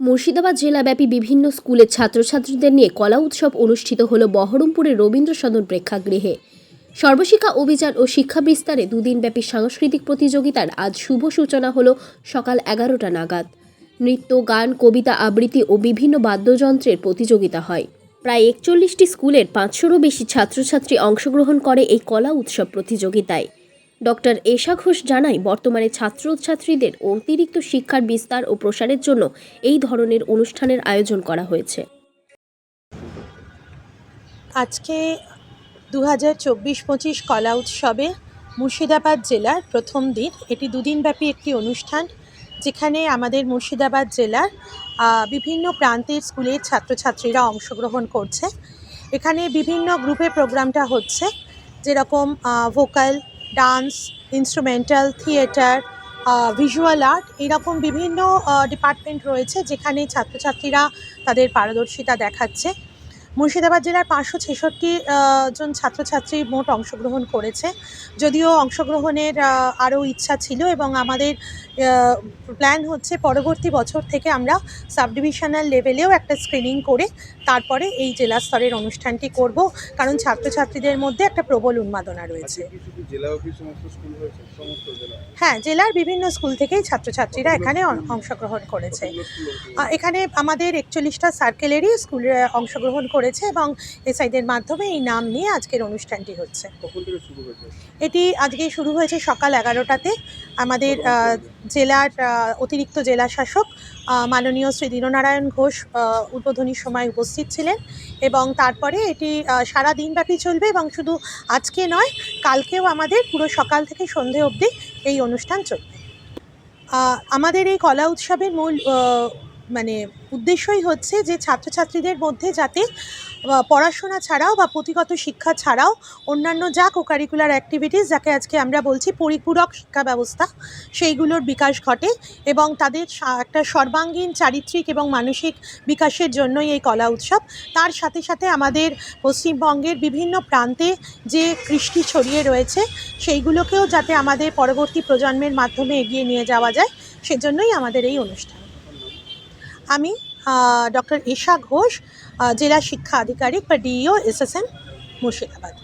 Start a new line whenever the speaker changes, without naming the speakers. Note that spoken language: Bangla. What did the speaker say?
মুর্শিদাবাদ জেলাব্যাপী বিভিন্ন স্কুলের ছাত্রছাত্রীদের নিয়ে কলা উৎসব অনুষ্ঠিত হল বহরমপুরের রবীন্দ্র সদন প্রেক্ষাগৃহে। সর্বশিক্ষা অভিযান ও শিক্ষা বিস্তারে দুদিনব্যাপী সাংস্কৃতিক প্রতিযোগিতার আজ শুভ সূচনা হল সকাল এগারোটা নাগাদ। নৃত্য, গান, কবিতা আবৃত্তি ও বিভিন্ন বাদ্যযন্ত্রের প্রতিযোগিতা হয়। প্রায় একচল্লিশটি স্কুলের পাঁচশোরও বেশি ছাত্রছাত্রী অংশগ্রহণ করে এই কলা উৎসব প্রতিযোগিতায়। ডক্টর এশা ঘোষ জানায়, বর্তমানে ছাত্রছাত্রীদের অতিরিক্ত শিক্ষার বিস্তার ও প্রসারের জন্য এই ধরনের অনুষ্ঠানের আয়োজন করা হয়েছে।
আজকে দু হাজার চব্বিশ পঁচিশ কলা উৎসবে মুর্শিদাবাদ জেলার প্রথম দিন। এটি দুদিনব্যাপী একটি অনুষ্ঠান, যেখানে আমাদের মুর্শিদাবাদ জেলার বিভিন্ন প্রান্তের স্কুলের ছাত্রছাত্রীরা অংশগ্রহণ করছে। এখানে বিভিন্ন গ্রুপে প্রোগ্রামটা হচ্ছে, যেরকম vocal dance instrumental theatre visual art এরকম বিভিন্ন ডিপার্টমেন্ট রয়েছে যেখানে ছাত্রছাত্রীরা তাদের পারদর্শিতা দেখাচ্ছে। মুর্শিদাবাদ জেলার পাঁচশো ছেষট্টি জন ছাত্রছাত্রী মোট অংশগ্রহণ করেছে। যদিও অংশগ্রহণের আরও ইচ্ছা ছিল এবং আমাদের প্ল্যান হচ্ছে পরবর্তী বছর থেকে আমরা সাব ডিভিশনাল লেভেলেও একটা স্ক্রিনিং করে তারপরে এই জেলা স্তরের অনুষ্ঠানটি করব। কারণ ছাত্রছাত্রীদের মধ্যে একটা প্রবল উন্মাদনা রয়েছে।
জেলা
হ্যাঁ জেলার বিভিন্ন স্কুল থেকেই ছাত্রছাত্রীরা এখানে অংশগ্রহণ করেছে। এখানে আমাদের একচল্লিশটা সার্কেলেরই স্কুলে অংশগ্রহণ করেছে এবং এসআইদের মাধ্যমে এই নাম নিয়ে আজকের অনুষ্ঠানটি হচ্ছে। এটি আজকে শুরু হয়েছে সকাল এগারোটাতে। আমাদের জেলার অতিরিক্ত জেলা শাসক মাননীয় শ্রী দীননারায়ণ ঘোষ উদ্বোধনীর সময় উপস্থিত ছিলেন এবং তারপরে এটি সারা দিনব্যাপী চলবে এবং শুধু আজকে নয় কালকেও আমাদের পুরো সকাল থেকে সন্ধে অবধি এই অনুষ্ঠান চলবে। আমাদের এই কলা উৎসবের মূল মানে উদ্দেশ্যই হচ্ছে যে ছাত্রছাত্রীদের মধ্যে যাতে পড়াশোনা ছাড়াও বা পুঁথিগত শিক্ষা ছাড়াও অন্যান্য যা কোকারিকুলার অ্যাক্টিভিটিস যাকে আজকে আমরা বলছি পরিপূরক শিক্ষা ব্যবস্থা, সেইগুলোর বিকাশ ঘটে এবং তাদের একটা সর্বাঙ্গীন চারিত্রিক এবং মানসিক বিকাশের জন্যই এই কলা উৎসব। তার সাথে সাথে আমাদের পশ্চিমবঙ্গের বিভিন্ন প্রান্তে যে কৃষ্টি ছড়িয়ে রয়েছে, সেইগুলোকেও যাতে আমাদের পরবর্তী প্রজন্মের মাধ্যমে এগিয়ে নিয়ে যাওয়া যায়, সেজন্যই আমাদের এই অনুষ্ঠান। আমি ডক্টর ঈশা ঘোষ জেলা শিক্ষা আধিকারিক বা ডিইও এসএসএন মুর্শিদাবাদ।